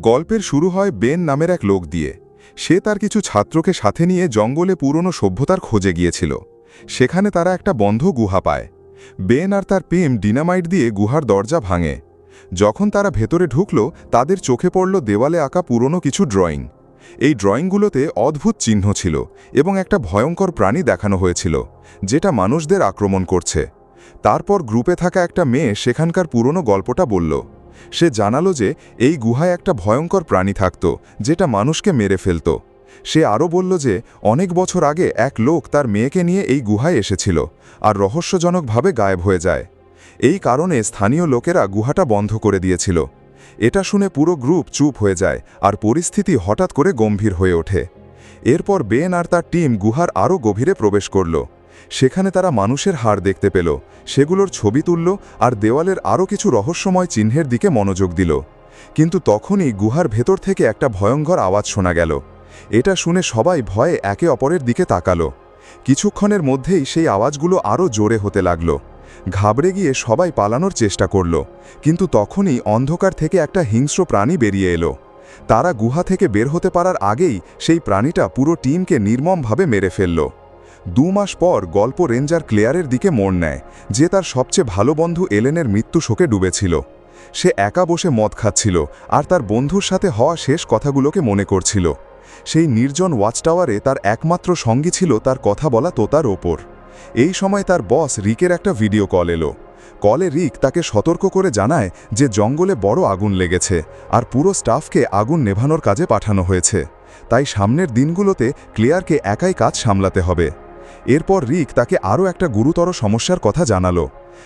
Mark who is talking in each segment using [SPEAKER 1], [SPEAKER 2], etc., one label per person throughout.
[SPEAKER 1] গল্পের শুরু হয় বেন নামের এক লোক দিয়ে। সে তার কিছু ছাত্রকে সাথে নিয়ে জঙ্গলে পুরনো সভ্যতার খোঁজে গিয়েছিল। সেখানে তারা একটা বন্ধ গুহা পায়। বেন আর তার প্রেম ডিনামাইট দিয়ে গুহার দরজা ভাঙে। যখন তারা ভেতরে ঢুকল, তাদের চোখে পড়ল দেওয়ালে আঁকা পুরনো কিছু ড্রয়িং। এই ড্রয়িংগুলোতে অদ্ভুত চিহ্ন ছিল এবং একটা ভয়ঙ্কর প্রাণী দেখানো হয়েছিল, যেটা মানুষদের আক্রমণ করছে। তারপর গ্রুপে থাকা একটা মেয়ে সেখানকার পুরনো গল্পটা বলল। সে জানালো যে এই গুহায় একটা ভয়ঙ্কর প্রাণী থাকত, যেটা মানুষকে মেরে ফেলত। সে আরও বলল যে অনেক বছর আগে এক লোক তার মেয়েকে নিয়ে এই গুহায় এসেছিল আর রহস্যজনকভাবে গায়েব হয়ে যায়। এই কারণে স্থানীয় লোকেরা গুহাটা বন্ধ করে দিয়েছিল। এটা শুনে পুরো গ্রুপ চুপ হয়ে যায় আর পরিস্থিতি হঠাৎ করে গম্ভীর হয়ে ওঠে। এরপর বেন আর তার টিম গুহার আরও গভীরে প্রবেশ করল। সেখানে তারা মানুষের হাড় দেখতে পেল, সেগুলোর ছবি তুলল আর দেওয়ালের আরও কিছু রহস্যময় চিহ্নের দিকে মনোযোগ দিল। কিন্তু তখনই গুহার ভেতর থেকে একটা ভয়ঙ্কর আওয়াজ শোনা গেল। এটা শুনে সবাই ভয়ে একে অপরের দিকে তাকালো। কিছুক্ষণের মধ্যেই সেই আওয়াজগুলো আরও জোরে হতে লাগল। ঘাবড়ে গিয়ে সবাই পালানোর চেষ্টা করল, কিন্তু তখনই অন্ধকার থেকে একটা হিংস্র প্রাণী বেরিয়ে এলো। তারা গুহা থেকে বের হতে পারার আগেই সেই প্রাণীটা পুরো টিমকে নির্মমভাবে মেরে ফেলল। দু মাস পর গল্প রেঞ্জার ক্লেয়ারের দিকে মোড় নেয়, যে তার সবচেয়ে ভালো বন্ধু এলেনের মৃত্যু শোকে ডুবেছিল। সে একা বসে মদ খাচ্ছিল আর তার বন্ধুর সাথে হওয়া শেষ কথাগুলোকে মনে করছিল। সেই নির্জন ওয়াচ টাওয়ারে তার একমাত্র সঙ্গী ছিল তার কথা বলা তোতার ওপর। এই সময় তার বস রিকের একটা ভিডিও কল এলো। কলে রিক তাকে সতর্ক করে জানায় যে জঙ্গলে বড় আগুন লেগেছে আর পুরো স্টাফকে আগুন নেভানোর কাজে পাঠানো হয়েছে। তাই সামনের দিনগুলোতে ক্লিয়ারকে একাই কাজ সামলাতে হবে। এরপর রিক তাকে আরও একটা গুরুতর সমস্যার কথা জানালো।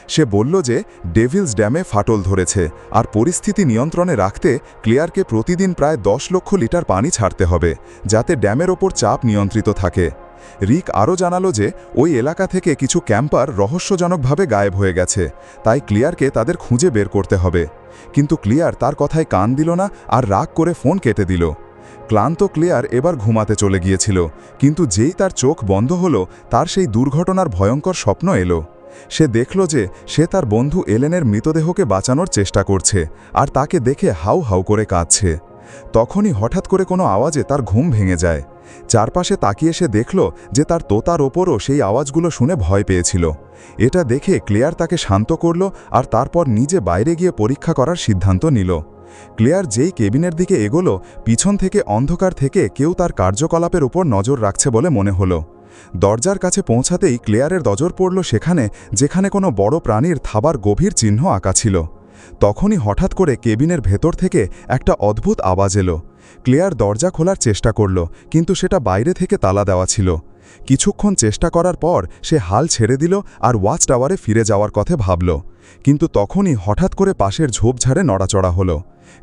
[SPEAKER 1] সে বলল যে, ডেভিলস ড্যামে ফাটল ধরেছে আর পরিস্থিতি নিয়ন্ত্রণে রাখতে ক্লিয়ারকে প্রতিদিন প্রায় দশ লক্ষ লিটার পানি ছাড়তে হবে, যাতে ড্যামের ওপর চাপ নিয়ন্ত্রিত থাকে। রিক আরও জানালো যে, ওই এলাকা থেকে কিছু ক্যাম্পার রহস্যজনকভাবে গায়েব হয়ে গেছে, তাই ক্লিয়ারকে তাদের খুঁজে বের করতে হবে। কিন্তু ক্লিয়ার তার কথায় কান দিল না আর রাগ করে ফোন কেটে দিল। ক্লান্ত ক্লেয়ার এবার ঘুমাতে চলে গিয়েছিল, কিন্তু যেই তার চোখ বন্ধ হলো, তার সেই দুর্ঘটনার ভয়ঙ্কর স্বপ্ন এলো। সে দেখল যে সে তার বন্ধু এলেনের মৃতদেহকে বাঁচানোর চেষ্টা করছে, আর তাকে দেখে হাউ হাউ করে কাঁদছে। তখনই হঠাৎ করে কোনো আওয়াজে তার ঘুম ভেঙে যায়। চারপাশে তাকিয়ে সে দেখল যে তার তোতার ওপরও সেই আওয়াজগুলো শুনে ভয় পেয়েছিল। এটা দেখে ক্লেয়ার তাকে শান্ত করল আর তারপর নিজে বাইরে গিয়ে পরীক্ষা করার সিদ্ধান্ত নিল। ক্লিয়ার যেই কেবিনের দিকে এগোলো, পিছন থেকে অন্ধকার থেকে কেউ তার কার্যকলাপের উপর নজর রাখছে বলে মনে হলো। দরজার কাছে পৌঁছাতেই ক্লেয়ারের নজর পড়ল সেখানে, যেখানে কোনো বড় প্রাণীর থাবার গভীর চিহ্ন আঁকা ছিল। তখনই হঠাৎ করে কেবিনের ভেতর থেকে একটা অদ্ভুত আওয়াজ এলো। ক্লেয়ার দরজা খোলার চেষ্টা করল, কিন্তু সেটা বাইরে থেকে তালা দেওয়া ছিল। কিছুক্ষণ চেষ্টা করার পর সে হাল ছেড়ে দিল আর ওয়াচ টাওয়ারে ফিরে যাওয়ার কথা ভাবল। কিন্তু তখনই হঠাৎ করে পাশের ঝোপঝাড়ে নড়াচড়া হলো।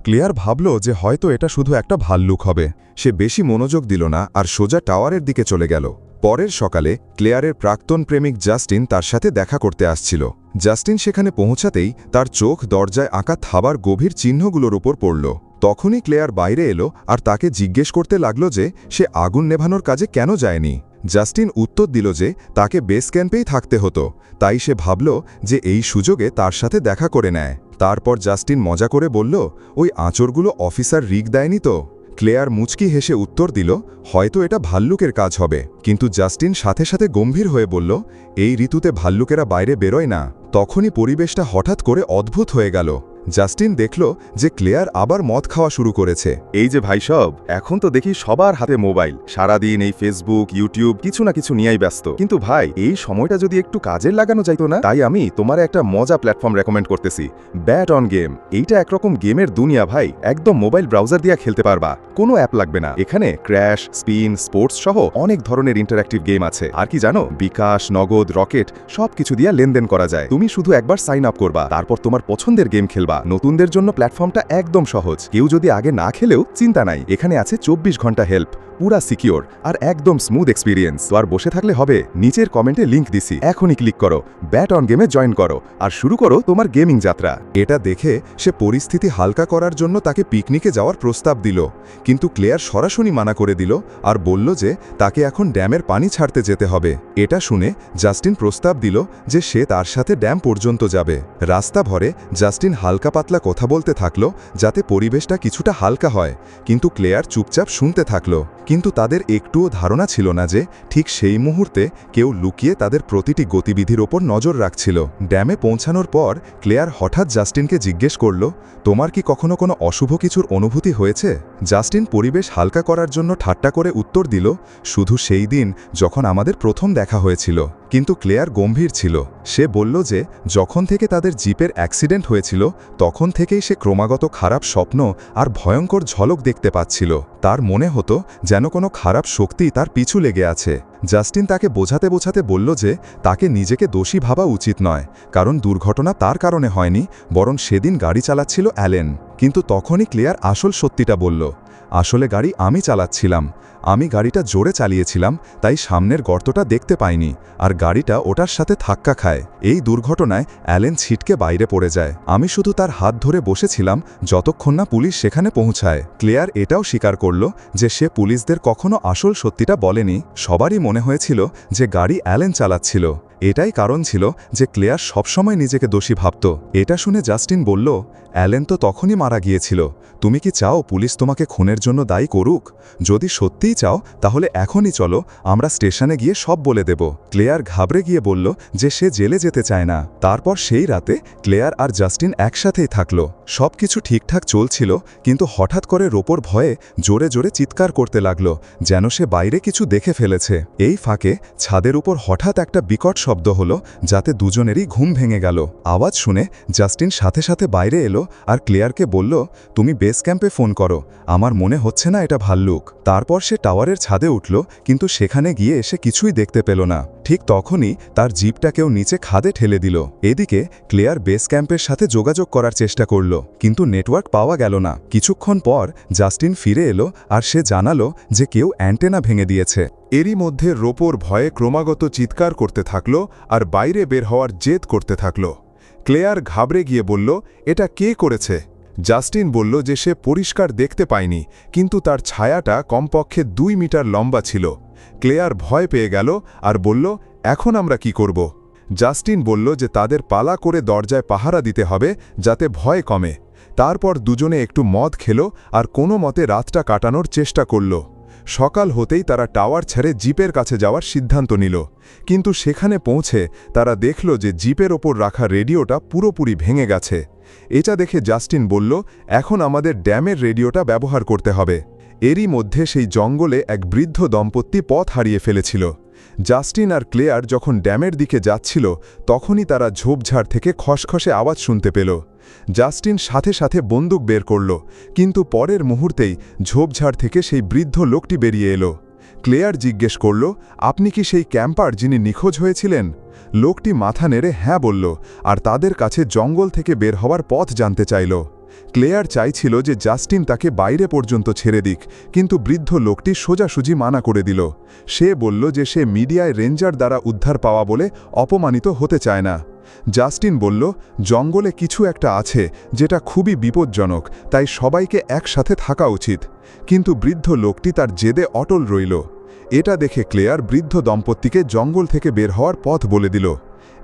[SPEAKER 1] ক্লিয়ার ভাবল যে হয়তো এটা শুধু একটা ভাল্লুক হবে। সে বেশি মনোযোগ দিল না আর সোজা টাওয়ারের দিকে চলে গেল। পরের সকালে ক্লেয়ারের প্রাক্তন প্রেমিক জাস্টিন তার সাথে দেখা করতে আসছিল। জাস্টিন সেখানে পৌঁছাতেই তার চোখ দরজায় আঁকা থাবার গভীর চিহ্নগুলোর উপর পড়ল। তখনই ক্লেয়ার বাইরে এলো আর তাকে জিজ্ঞেস করতে লাগল যে সে আগুন নেভানোর কাজে কেন যায়নি। জাস্টিন উত্তর দিল যে তাকে বেস ক্যাম্পেই থাকতে হতো। তাই সে ভাবল যে এই সুযোগে তার সাথে দেখা করে নেয়। তারপর জাস্টিন মজা করে বলল, ওই আঁচড়গুলো অফিসার রিক দেয়নি তো? ক্লেয়ার মুচকি হেসে উত্তর দিল, হয়তো এটা ভাল্লুকের কাজ হবে। কিন্তু জাস্টিন সাথে সাথে গম্ভীর হয়ে বলল, এই ঋতুতে ভাল্লুকেরা বাইরে বেরোয় না। তখনই পরিবেশটা হঠাৎ করে অদ্ভুত হয়ে গেল। জাস্টিন দেখল যে ক্লেয়ার আবার মদ খাওয়া শুরু করেছে।
[SPEAKER 2] এই যে ভাই সব, এখন তো দেখি সবার হাতে মোবাইল। সারাদিন এই ফেসবুক ইউটিউব কিছু না কিছু নিয়েই ব্যস্ত। কিন্তু ভাই, এই সময়টা যদি একটু কাজের লাগানো যাইতো না? তাই আমি তোমার একটা মজা প্ল্যাটফর্ম রেকমেন্ড করতেছি। ব্যাট অন গেম এইটা একরকম গেমের দুনিয়া ভাই। একদম মোবাইল ব্রাউজার দিয়ে খেলতে পারবা। কোনো অ্যাপ লাগবে না। এখানে ক্র্যাশ স্পিন স্পোর্টস সহ অনেক ধরনের ইন্টারঅ্যাক্টিভ গেম আছে। আর কি জানো? বিকাশ, নগদ, রকেট সব কিছু দিয়ে লেনদেন করা যায়। তুমি শুধু একবার সাইন আপ করবা। তারপর তোমার পছন্দের গেম খেলবা। নতুনদের জন্য প্ল্যাটফর্মটা একদম সহজ। কেউ যদি আগে না খেলেও চিন্তা নাই, এখানে আছে চব্বিশ ঘণ্টা হেল্প, পুরা সিকিওর আর একদম স্মুথ এক্সপিরিয়েন্স। আর বসে থাকলে হবে? নিচের কমেন্টে লিংক দিছি। এখনই ক্লিক করো, ব্যাট অন গেমে জয়েন করো, আর শুরু করো তোমার গেমিং যাত্রা।
[SPEAKER 1] এটা দেখে সে পরিস্থিতি হালকা করার জন্য তাকে পিকনিকে যাওয়ার প্রস্তাব দিল। কিন্তু ক্লেয়ার সরাসরি মানা করে দিল আর বলল যে তাকে এখন ড্যামের পানি ছাড়তে যেতে হবে। এটা শুনে জাস্টিন প্রস্তাব দিল যে সে তার সাথে ড্যাম পর্যন্ত যাবে। রাস্তা ভরে জাস্টিন হালকা হালকা পাতলা কথা বলতে থাকল, যাতে পরিবেশটা কিছুটা হালকা হয়, কিন্তু ক্লেয়ার চুপচাপ শুনতে থাকল। কিন্তু তাদের একটুও ধারণা ছিল না যে ঠিক সেই মুহূর্তে কেউ লুকিয়ে তাদের প্রতিটি গতিবিধির ওপর নজর রাখছিল। ড্যামে পৌঁছানোর পর ক্লেয়ার হঠাৎ জাস্টিনকে জিজ্ঞেস করল, তোমার কি কখনো কোনো অশুভ কিছুর অনুভূতি হয়েছে? জাস্টিন পরিবেশ হালকা করার জন্য ঠাট্টা করে উত্তর দিল, শুধু সেই দিন যখন আমাদের প্রথম দেখা হয়েছিল। কিন্তু ক্লেয়ার গম্ভীর ছিল। সে বলল যে, যখন থেকে তাদের জিপের অ্যাক্সিডেন্ট হয়েছিল, তখন থেকেই সে ক্রমাগত খারাপ স্বপ্ন আর ভয়ঙ্কর ঝলক দেখতে পাচ্ছিল। তার মনে হতো যেন কোনো খারাপ শক্তি তার পিছু লেগে আছে। জাস্টিন তাকে বোঝাতে বোঝাতে বলল যে, তাকে নিজেকে দোষী ভাবা উচিত নয়, কারণ দুর্ঘটনা তার কারণে হয়নি, বরং সেদিন গাড়ি চালাচ্ছিল অ্যালেন। কিন্তু তখনই ক্লেয়ার আসল সত্যিটা বলল। আসলে গাড়ি আমি চালাচ্ছিলাম। আমি গাড়িটা জোরে চালিয়েছিলাম, তাই সামনের গর্তটা দেখতে পাইনি, আর গাড়িটা ওটার সাথে ধাক্কা খায়। এই দুর্ঘটনায় অ্যালেন ছিটকে বাইরে পড়ে যায়। আমি শুধু তার হাত ধরে বসেছিলাম যতক্ষণ না পুলিশ সেখানে পৌঁছায়। ক্লেয়ার এটাও স্বীকার করল যে সে পুলিশদের কখনো আসল সত্যিটা বলেনি। সবারই মনে হয়েছিল যে গাড়ি অ্যালেন চালাচ্ছিল। এটাই কারণ ছিল যে ক্লেয়ার সবসময় নিজেকে দোষী ভাবত। এটা শুনে জাস্টিন বলল, অ্যালেন তো তখনই মারা গিয়েছিল। তুমি কি চাও পুলিশ তোমাকে খুনের জন্য দায়ী করুক? যদি সত্যিই চাও, তাহলে এখনই চলো, আমরা স্টেশনে গিয়ে সব বলে দেব। ক্লেয়ার ঘাবড়ে গিয়ে বলল যে সে জেলে যেতে চায় না। তারপর সেই রাতে ক্লেয়ার আর জাস্টিন একসাথেই থাকল। সব কিছু ঠিকঠাক চলছিল, কিন্তু হঠাৎ করে রোপর ভয়ে জোরে জোরে চিৎকার করতে লাগল, যেন সে বাইরে কিছু দেখে ফেলেছে। এই ফাঁকে ছাদের উপর হঠাৎ একটা বিকট শব্দ হলো, যাতে দুজনেরই ঘুম ভেঙে গেল। আওয়াজ শুনে জাস্টিন সাথে সাথে বাইরে এলো আর ক্লেয়ারকে বলল, তুমি বেস ক্যাম্পে ফোন করো, আমার মনে হচ্ছে না এটা ভাল্লুক। তারপর সে টাওয়ারের ছাদে উঠল, কিন্তু সেখানে গিয়ে এসে কিছুই দেখতে পেল না। ঠিক তখনই তার জিপটাকেও নিচে খাদে ঠেলে দিল। এদিকে ক্লেয়ার বেস ক্যাম্পের সাথে যোগাযোগ করার চেষ্টা করল, কিন্তু নেটওয়ার্ক পাওয়া গেল না। কিছুক্ষণ পর জাস্টিন ফিরে এলো আর সে জানালো যে কেউ অ্যান্টেনা ভেঙে দিয়েছে।
[SPEAKER 3] এরই মধ্যে রোপোর ভয়ে ক্রমাগত চিৎকার করতে থাকল আর বাইরে বের হওয়ার জেদ করতে থাকল। ক্লেয়ার ঘাবড়ে গিয়ে বলল, এটা কে করেছে? জাস্টিন বলল যে সে পরিষ্কার দেখতে পায়নি, কিন্তু তার ছায়াটা কমপক্ষে দুই মিটার লম্বা ছিল। ক্লেয়ার ভয় পেয়ে গেল আর বলল, এখন আমরা কি করব? জাস্টিন বলল যে তাদের পালা করে দরজায় পাহারা দিতে হবে যাতে ভয় কমে। তারপর দুজনে একটু মদ খেল আর কোনো মতে রাতটা কাটানোর চেষ্টা করল। সকাল হতেই তারা টাওয়ার ছেড়ে জিপের কাছে যাওয়ার সিদ্ধান্ত নিল। কিন্তু সেখানে পৌঁছে তারা দেখল যে জিপের ওপর রাখা রেডিওটা পুরোপুরি ভেঙে গেছে। এটা দেখে জাস্টিন বলল, এখন আমাদের ড্যামের রেডিওটা ব্যবহার করতে হবে। এরই মধ্যে সেই জঙ্গলে এক বৃদ্ধ দম্পতি পথ হারিয়ে ফেলেছিল। জাস্টিন আর ক্লেয়ার যখন ড্যামের দিকে যাচ্ছিল, তখনই তারা ঝোপঝাড় থেকে খসখসে আওয়াজ শুনতে পেল। জাস্টিন সাথে সাথে বন্দুক বের করল, কিন্তু পরের মুহূর্তেই ঝোপঝাড় থেকে সেই বৃদ্ধ লোকটি বেরিয়ে এলো। ক্লেয়ার জিজ্ঞেস করল, আপনি কি সেই ক্যাম্পার যিনি নিখোঁজ হয়েছিলেন? লোকটি মাথা নেড়ে হ্যাঁ বলল আর তাদের কাছে জঙ্গল থেকে বের হওয়ার পথ জানতে চাইল। ক্লেয়ার চাইছিল যে জাস্টিন তাকে বাইরে পর্যন্ত ছেড়ে দিক, কিন্তু বৃদ্ধ লোকটি সোজাসুজি মানা করে দিল। সে বলল যে সে মিডিয়ায় রেঞ্জার দ্বারা উদ্ধার পাওয়া বলে অপমানিত হতে চায় না। জাস্টিন বলল, জঙ্গলে কিছু একটা আছে যেটা খুবই বিপজ্জনক, তাই সবাইকে একসাথে থাকা উচিত। কিন্তু বৃদ্ধ লোকটি তার জেদে অটল রইল। এটা দেখে ক্লেয়ার বৃদ্ধ দম্পতিকে জঙ্গল থেকে বের হওয়ার পথ বলে দিল।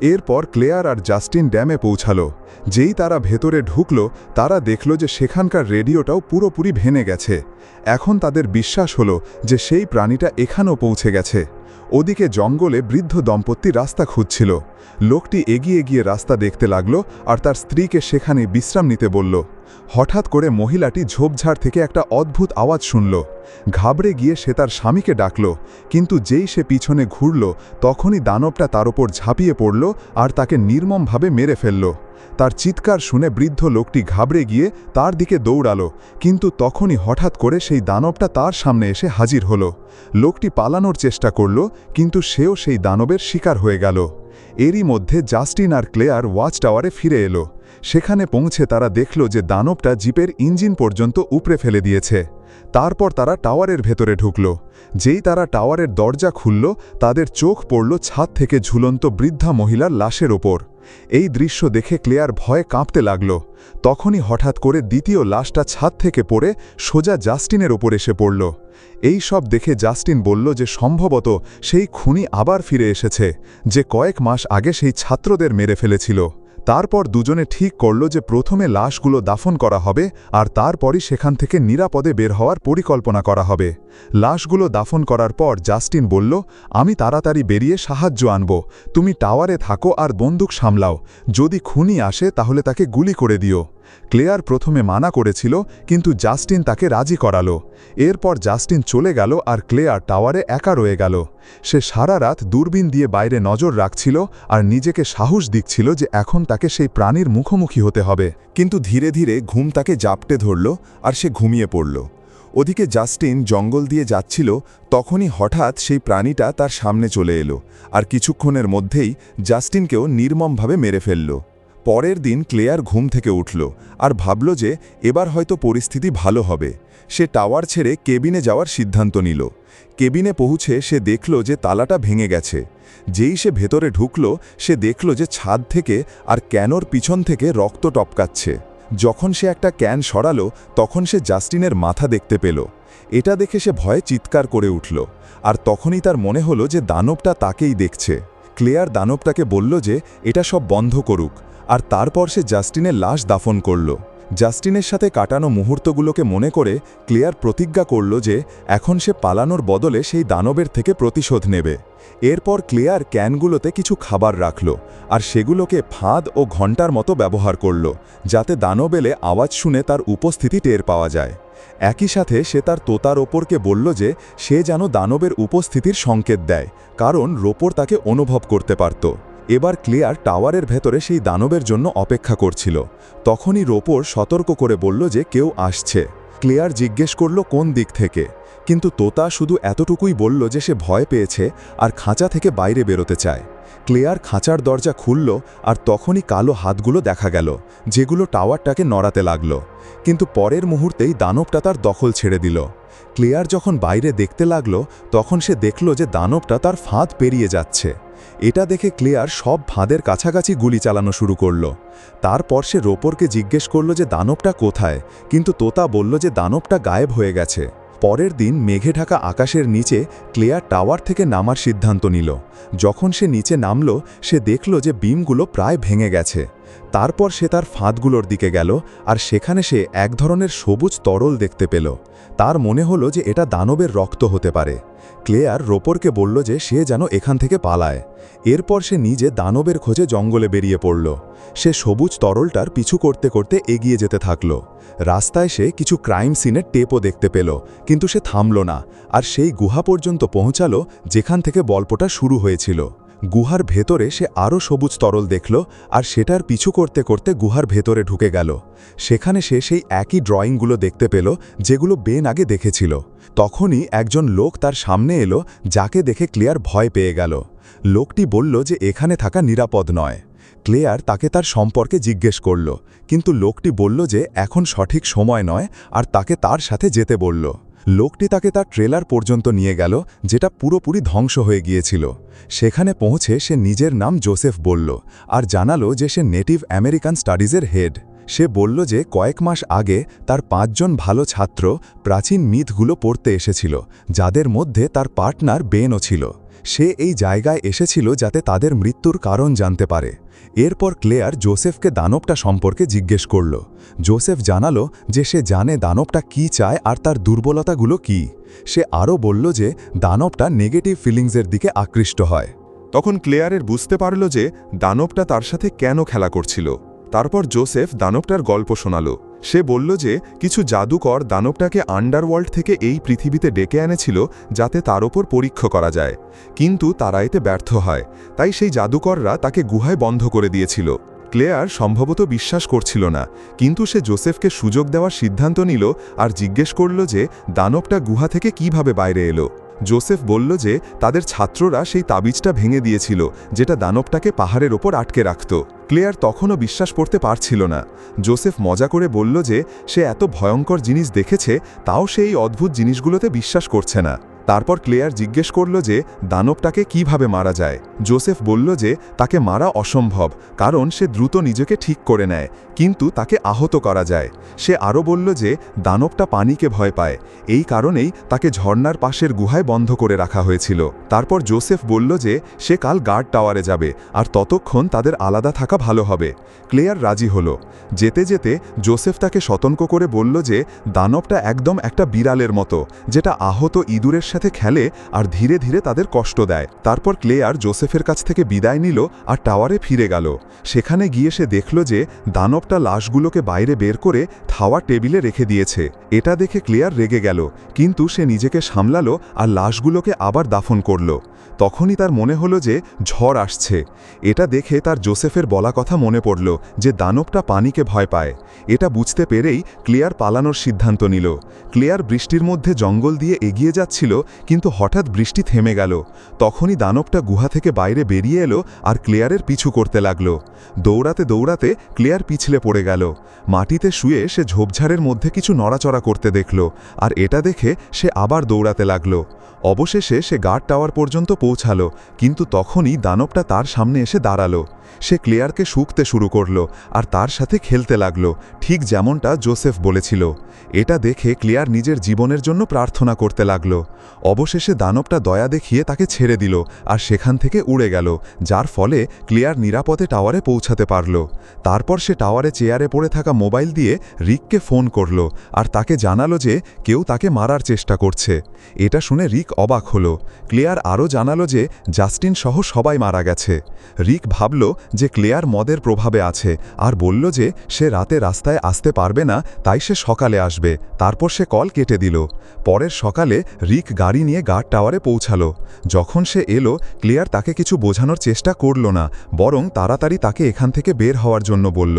[SPEAKER 3] এরপর ক্লেয়ার আর জাস্টিন ড্যামে পৌঁছালো। যেই তারা ভেতরে ঢুকল, তারা দেখল যে সেখানকার রেডিওটাও পুরোপুরি ভেঙে গেছে। এখন তাদের বিশ্বাস হলো যে সেই প্রাণীটা এখানেও পৌঁছে গেছে। ওদিকে জঙ্গলে বৃদ্ধ দম্পতি রাস্তা খুঁজছিল। লোকটি এগিয়ে গিয়ে রাস্তা দেখতে লাগল আর তার স্ত্রীকে সেখানে বিশ্রাম নিতে বলল। হঠাৎ করে মহিলাটি ঝোপঝাড় থেকে একটা অদ্ভুত আওয়াজ শুনল। ঘাবড়ে গিয়ে সে তার স্বামীকে ডাকল, কিন্তু যেই সে পিছনে ঘুরল, তখনই দানবটা তার ওপর ঝাঁপিয়ে পড়ল আর তাকে নির্মমভাবে মেরে ফেলল। তার চিৎকার শুনে বৃদ্ধ লোকটি ঘাবড়ে গিয়ে তার দিকে দৌড়ালো, কিন্তু তখনই হঠাৎ করে সেই দানবটা তার সামনে এসে হাজির হল। লোকটি পালানোর চেষ্টা করল, কিন্তু সেও সেই দানবের শিকার হয়ে গেল। এরই মধ্যে জাস্টিন আর ক্লেয়ার ওয়াচ টাওয়ারে ফিরে এলো। সেখানে পৌঁছে তারা দেখল যে দানবটা জিপের ইঞ্জিন পর্যন্ত উপড়ে ফেলে দিয়েছে। তারপর তারা টাওয়ারের ভেতরে ঢুকল। যেই তারা টাওয়ারের দরজা খুলল, তাদের চোখ পড়ল ছাদ থেকে ঝুলন্ত বৃদ্ধা মহিলার লাশের ওপর। এই দৃশ্য দেখে ক্লেয়ার ভয়ে কাঁপতে লাগল। তখনই হঠাৎ করে দ্বিতীয় লাশটা ছাদ থেকে পড়ে সোজা জাস্টিনের ওপর এসে পড়ল। এই সব দেখে জাস্টিন বলল যে সম্ভবত সেই খুনি আবার ফিরে এসেছে, যে কয়েক মাস আগে সেই ছাত্রদের মেরে ফেলেছিল। তারপর দুজনে ঠিক করল যে প্রথমে লাশগুলো দাফন করা হবে আর তারপরই সেখান থেকে নিরাপদে বের হওয়ার পরিকল্পনা করা হবে। লাশগুলো দাফন করার পর জাস্টিন বলল, আমি তাড়াতাড়ি বেরিয়ে সাহায্য আনব। তুমি টাওয়ারে থাকো আর বন্দুক সামলাও। যদি খুনি আসে তাহলে তাকে গুলি করে দিও। ক্লেয়ার প্রথমে মানা করেছিল, কিন্তু জাস্টিন তাকে রাজি করালো। এরপর জাস্টিন চলে গেল আর ক্লেয়ার টাওয়ারে একা রয়ে গেল। সে সারা রাত দূরবীন দিয়ে বাইরে নজর রাখছিল আর নিজেকে সাহস দিচ্ছিল যে এখন তাকে সেই প্রাণীর মুখোমুখি হতে হবে।
[SPEAKER 1] কিন্তু ধীরে ধীরে ঘুম তাকে জাপটে ধরল আর সে ঘুমিয়ে পড়ল। ওদিকে জাস্টিন জঙ্গল দিয়ে যাচ্ছিল, তখনই হঠাৎ সেই প্রাণীটা তার সামনে চলে এলো। আর কিছুক্ষণের মধ্যেই জাস্টিনকেও নির্মমভাবে মেরে ফেলল। পরের দিন ক্লেয়ার ঘুম থেকে উঠল আর ভাবল যে এবার হয়তো পরিস্থিতি ভালো হবে। সে টাওয়ার ছেড়ে কেবিনে যাওয়ার সিদ্ধান্ত নিল। কেবিনে পৌঁছে সে দেখল যে তালাটা ভেঙে গেছে। যেই সে ভেতরে ঢুকল, সে দেখল যে ছাদ থেকে আর ক্যানোর পিছন থেকে রক্ত টপকাচ্ছে। যখন সে একটা ক্যান সরালো, তখন সে জাস্টিনের মাথা দেখতে পেল। এটা দেখে সে ভয়ে চিৎকার করে উঠল আর তখনই তার মনে হলো যে দানবটা তাকেই দেখছে। ক্লেয়ার দানবটাকে বলল যে, এটা সব বন্ধ করুক। আর তারপর সে জাস্টিনের লাশ দাফন করল। জাস্টিনের সাথে কাটানো মুহূর্তগুলোকে মনে করে ক্লেয়ার প্রতিজ্ঞা করল যে এখন সে পালানোর বদলে সেই দানবের থেকে প্রতিশোধ নেবে। এরপর ক্লেয়ার ক্যানগুলোতে কিছু খাবার রাখল আর সেগুলোকে ফাঁদ ও ঘণ্টার মতো ব্যবহার করল যাতে দানব এলে আওয়াজ শুনে তার উপস্থিতি টের পাওয়া যায়। একই সাথে সে তার তোতার ওপরকে বলল যে সে যেন দানবের উপস্থিতির সংকেত দেয়, কারণ রোপর তাকে অনুভব করতে পারত। এবার ক্লিয়ার টাওয়ারের ভেতরে সেই দানবের জন্য অপেক্ষা করছিল। তখনই রোপর সতর্ক করে বলল যে কেউ আসছে। ক্লিয়ার জিজ্ঞেস করল, কোন দিক থেকে? কিন্তু তোতা শুধু এতটুকুই বলল যে সে ভয় পেয়েছে আর খাঁচা থেকে বাইরে বেরোতে চায়। ক্লেয়ার খাঁচার দরজা খুলল আর তখনই কালো হাতগুলো দেখা গেল, যেগুলো টাওয়ারটাকে নড়াতে লাগল। কিন্তু পরের মুহূর্তেই দানবটা তার দখল ছেড়ে দিল। ক্লেয়ার যখন বাইরে দেখতে লাগল, তখন সে দেখল যে দানবটা তার ফাঁদ পেরিয়ে যাচ্ছে। এটা দেখে ক্লেয়ার সব ভাঁদের কাছাকাছি গুলি চালানো শুরু করল। তারপর সে রোপরকে জিজ্ঞেস করল যে, দানবটা কোথায়? কিন্তু তোতা বলল যে, দানবটা গায়েব হয়ে গেছে। পরের দিন মেঘে ঢাকা আকাশের নিচে ক্লেয়ার টাওয়ার থেকে নামার সিদ্ধান্ত নিল। যখন সে নিচে নামল, সে দেখল যে, বিমগুলো প্রায় ভেঙে গেছে। তারপর সে তার ফাঁদগুলোর দিকে গেল আর সেখানে সে এক ধরনের সবুজ তরল দেখতে পেল। তার মনে হলো যে এটা দানবের রক্ত হতে পারে। ক্লেয়ার রোপরকে বলল যে সে যেন এখান থেকে পালায়। এরপর সে নিজে দানবের খোঁজে জঙ্গলে বেরিয়ে পড়ল। সে সবুজ তরলটার পিছু করতে করতে এগিয়ে যেতে থাকল। রাস্তায় সে কিছু ক্রাইম সিনের টেপও দেখতে পেল, কিন্তু সে থামল না। আর সেই গুহা পর্যন্ত পৌঁছালো যেখান থেকে গল্পটা শুরু হয়েছিল। গুহার ভেতরে সে আরও সবুজ তরল দেখল আর সেটার পিছু করতে করতে গুহার ভেতরে ঢুকে গেল। সেখানে সে সেই একই ড্রয়িংগুলো দেখতে পেল, যেগুলো বেন আগে দেখেছিল। তখনই একজন লোক তার সামনে এলো, যাকে দেখে ক্লিয়ার ভয় পেয়ে গেল। লোকটি বলল যে এখানে থাকা নিরাপদ নয়। ক্লেয়ার তাকে তার সম্পর্কে জিজ্ঞেস করল, কিন্তু লোকটি বলল যে এখন সঠিক সময় নয় আর তাকে তার সাথে যেতে বলল। লোকটি তাকে তার ট্রেলার পর্যন্ত নিয়ে গেল, যেটা পুরোপুরি ধ্বংস হয়ে গিয়েছিল। সেখানে পৌঁছে সে নিজের নাম জোসেফ বলল, আর জানালো যে সে নেটিভ আমেরিকান স্টাডিজের হেড। সে বলল যে কয়েক মাস আগে তার পাঁচজন ভালো ছাত্র প্রাচীন মিথগুলো পড়তে এসেছিল, যাদের মধ্যে তার পার্টনার বেনও ছিল। সে এই জায়গায় এসেছিল যাতে তাদের মৃত্যুর কারণ জানতে পারে। এরপর ক্লেয়ার জোসেফকে দানবটা সম্পর্কে জিজ্ঞেস করল। জোসেফ জানালো যে সে জানে দানবটা কি চায় আর তার দুর্বলতাগুলো কি। সে আরও বলল যে দানবটা নেগেটিভ ফিলিংসের দিকে আকৃষ্ট হয়। তখন ক্লেয়ারের বুঝতে পারল যে দানবটা তার সাথে কেন খেলা করছিল। তারপর জোসেফ দানবটার গল্প শোনাল। সে বলল যে, কিছু জাদুকর দানবটাকে আন্ডারওয়ার্ল্ড থেকে এই পৃথিবীতে ডেকে এনেছিল যাতে তার ওপর পরীক্ষা করা যায়। কিন্তু তারা এতে ব্যর্থ হয়। তাই সেই জাদুকররা তাকে গুহায় বন্ধ করে দিয়েছিল। ক্লেয়ার সম্ভবত বিশ্বাস করছিল না। কিন্তু সে জোসেফকে সুযোগ দেওয়ার সিদ্ধান্ত নিল আর জিজ্ঞেস করল যে, দানবটা গুহা থেকে কীভাবে বাইরে এলো? জোসেফ বলল যে তাদের ছাত্ররা সেই তাবিজটা ভেঙে দিয়েছিল, যেটা দানবটাকে পাহাড়ের ওপর আটকে রাখত। ক্লেয়ার তখনও বিশ্বাস করতে পারছিল না। জোসেফ মজা করে বলল যে সে এত ভয়ঙ্কর জিনিস দেখেছে, তাও সে এই অদ্ভুত জিনিসগুলোতে বিশ্বাস করছে না।
[SPEAKER 3] তারপর ক্লেয়ার জিজ্ঞেস করল যে, দানবটাকে কীভাবে মারা যায়? জোসেফ বলল যে, তাকে মারা অসম্ভব, কারণ সে দ্রুত নিজেকে ঠিক করে নেয়, কিন্তু তাকে আহত করা যায়। সে আরও বলল যে, দানবটা পানিকে ভয় পায়, এই কারণেই তাকে ঝর্নার পাশের গুহায় বন্ধ করে রাখা হয়েছিল। তারপর জোসেফ বলল যে, সে কাল গার্ড টাওয়ারে যাবে, আর ততক্ষণ তাদের আলাদা থাকা ভালো হবে। ক্লেয়ার রাজি হলো। যেতে যেতে জোসেফ তাকে সতর্ক করে বলল যে, দানবটা একদম একটা বিড়ালের মতো, যেটা আহত ইঁদুরের সাথে খেলে আর ধীরে ধীরে তাদের কষ্ট দেয়। তারপর ক্লেয়ার জোসেফের কাছ থেকে বিদায় নিল আর টাওয়ারে ফিরে গেল। সেখানে গিয়ে সে দেখল যে দানবটা লাশগুলোকে বাইরে বের করে থাওয়া টেবিলে রেখে দিয়েছে। এটা দেখে ক্লেয়ার রেগে গেল, কিন্তু সে নিজেকে সামলালো আর লাশগুলোকে আবার দাফন করল। তখনই তার মনে হলো যে ঝড় আসছে। এটা দেখে তার জোসেফের বলা কথা মনে পড়ল যে দানবটা পানিকে ভয় পায়। এটা বুঝতে পেরেই ক্লিয়ার পালানোর সিদ্ধান্ত নিল। ক্লিয়ার বৃষ্টির মধ্যে জঙ্গল দিয়ে এগিয়ে যাচ্ছিল, কিন্তু হঠাৎ বৃষ্টি থেমে গেল। তখনই দানবটা গুহা থেকে বাইরে বেরিয়ে এলো আর ক্লিয়ারের পিছু করতে লাগল। দৌড়াতে দৌড়াতে ক্লিয়ার পিছলে পড়ে গেল। মাটিতে শুয়ে সে ঝোপঝাড়ের মধ্যে কিছু নড়াচড়া করতে দেখল, আর এটা দেখে সে আবার দৌড়াতে লাগল। অবশেষে সে গার্ড টাওয়ার পর্যন্ত পৌঁছালো কিন্তু তখনই দানবটা তার সামনে এসে দাঁড়াল। সে ক্লেয়ারকে শুকতে শুরু করল আর তার সাথে খেলতে লাগল, ঠিক যেমনটা জোসেফ বলেছিল। এটা দেখে ক্লেয়ার নিজের জীবনের জন্য প্রার্থনা করতে লাগল। অবশেষে দানবটা দয়া দেখিয়ে তাকে ছেড়ে দিল আর সেখান থেকে উড়ে গেল, যার ফলে ক্লেয়ার নিরাপদে টাওয়ারে পৌঁছাতে পারল। তারপর সে টাওয়ারে চেয়ারে পড়ে থাকা মোবাইল দিয়ে রিককে ফোন করল আর তাকে জানালো যে কেউ তাকে মারার চেষ্টা করছে। এটা শুনে রিক অবাক হলো। ক্লেয়ার আরও জানালো যে জাস্টিন সহ সবাই মারা গেছে। রিক ভাবল যে ক্লেয়ার মদের প্রভাবে আছে আর বলল যে সে রাতে রাস্তায় আসতে পারবে না, তাই সে সকালে আসবে। তারপর সে কল কেটে দিল। পরের সকালে রিক গাড়ি নিয়ে গার্ড টাওয়ারে পৌঁছালো। যখন সে এলো, ক্লেয়ার তাকে কিছু বোঝানোর চেষ্টা করল না, বরং তাড়াতাড়ি তাকে এখান থেকে বের হওয়ার জন্য বলল।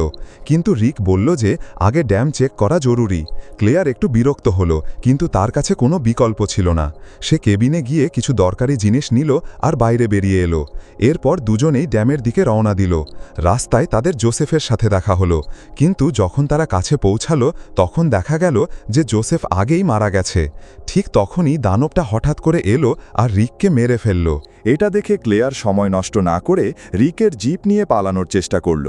[SPEAKER 3] কিন্তু রিক বলল যে আগে ড্যাম চেক করা জরুরি। ক্লেয়ার একটু বিরক্ত হলো, কিন্তু তার কাছে কোনো বিকল্প ছিল না। সে কেবিনে গিয়ে কিছু দরকারি জিনিস নিল আর বাইরে বেরিয়ে এলো। এরপর দুজনেই ড্যামের দিকে রওনা দিল, রাস্তায় তাদের জোসেফের সাথে দেখা হলো, কিন্তু যখন তারা কাছে পৌঁছালো, তখন দেখা গেল যে জোসেফ আগেই মারা গেছে। ঠিক তখনই দানবটা হঠাৎ করে এলো আর রিককে মেরে ফেলল।
[SPEAKER 2] এটা দেখে ক্লেয়ার সময় নষ্ট না করে রিকের জিপ নিয়ে পালানোর চেষ্টা করল।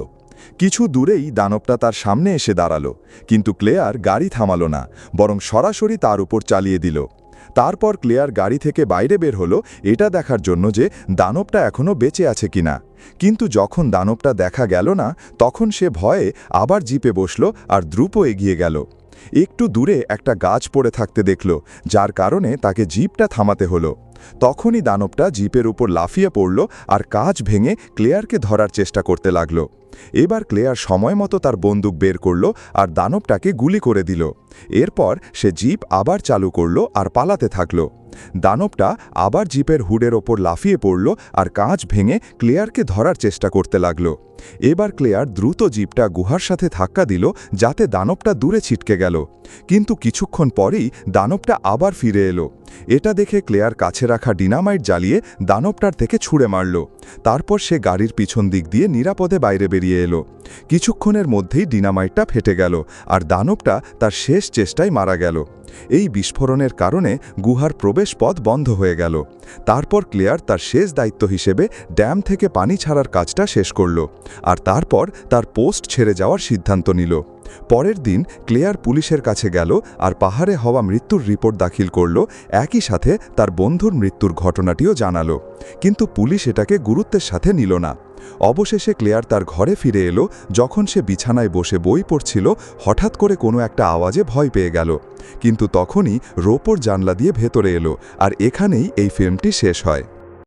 [SPEAKER 2] কিছু দূরেই দানবটা তার সামনে এসে দাঁড়াল, কিন্তু ক্লেয়ার গাড়ি থামালো না, বরং সরাসরি তার উপর চালিয়ে দিল। তারপর ক্লেয়ার গাড়ি থেকে বাইরে বের হলো, এটা দেখার জন্য যে দানবটা এখনও বেঁচে আছে কিনা। কিন্তু যখন দানবটা দেখা গেল না, তখন সে ভয়ে আবার জিপে বসল আর দ্রুপ এগিয়ে গেল। একটু দূরে একটা গাছ পড়ে থাকতে দেখল, যার কারণে তাকে জিপটা থামাতে হলো। তখনই দানবটা জিপের উপর লাফিয়ে পড়ল আর কাজ ভেঙে ক্লেয়ারকে ধরার চেষ্টা করতে লাগল। এবার ক্লেয়ার সময় মতো তার বন্দুক বের করল আর দানবটাকে গুলি করে দিল। এরপর সে জিপ আবার চালু করল আর পালাতে থাকল। দানবটা আবার জিপের হুডের ওপর লাফিয়ে পড়ল আর কাঁচ ভেঙে ক্লেয়ারকে ধরার চেষ্টা করতে লাগল। এবার ক্লেয়ার দ্রুত জিপটা গুহার সাথে ধাক্কা দিল যাতে দানবটা দূরে ছিটকে গেল। কিন্তু কিছুক্ষণ পরেই দানবটা আবার ফিরে এলো। এটা দেখে ক্লেয়ার কাছে রাখা ডিনামাইট জ্বালিয়ে দানবটার থেকে ছুঁড়ে মারল। তারপর সে গাড়ির পিছন দিক দিয়ে নিরাপদে বাইরে বেরিয়ে এলো। কিছুক্ষণের মধ্যেই ডিনামাইটটা ফেটে গেল আর দানবটা তার শেষ চেষ্টায় মারা গেল। এই বিস্ফোরণের কারণে গুহার প্রবেশপথ বন্ধ হয়ে গেল। তারপর ক্লেয়ার তার শেষ দায়িত্ব হিসেবে ড্যাম থেকে পানি ছাড়ার কাজটা শেষ করল আর তারপর তার পোস্ট ছেড়ে যাওয়ার সিদ্ধান্ত নিল। পরের দিন ক্লেয়ার পুলিশের কাছে গেল আর পাহাড়ে হওয়া মৃত্যুর রিপোর্ট দাখিল করল। একই সাথে তার বন্ধুর মৃত্যুর ঘটনাটিও জানালো। কিন্তু পুলিশ এটাকে গুরুত্বের সাথে নিল না। অবশেষে ক্লেয়ার তার ঘরে ফিরে এলো, যখন সে বিছানায় বসে বই পড়ছিল, হঠাৎ করে কোনো একটা আওয়াজে ভয় পেয়ে গেল। কিন্তু তখনই রোপোর জানলা দিয়ে ভেতরে এলো আর এখানেই এই ফিল্মটি শেষ হয়।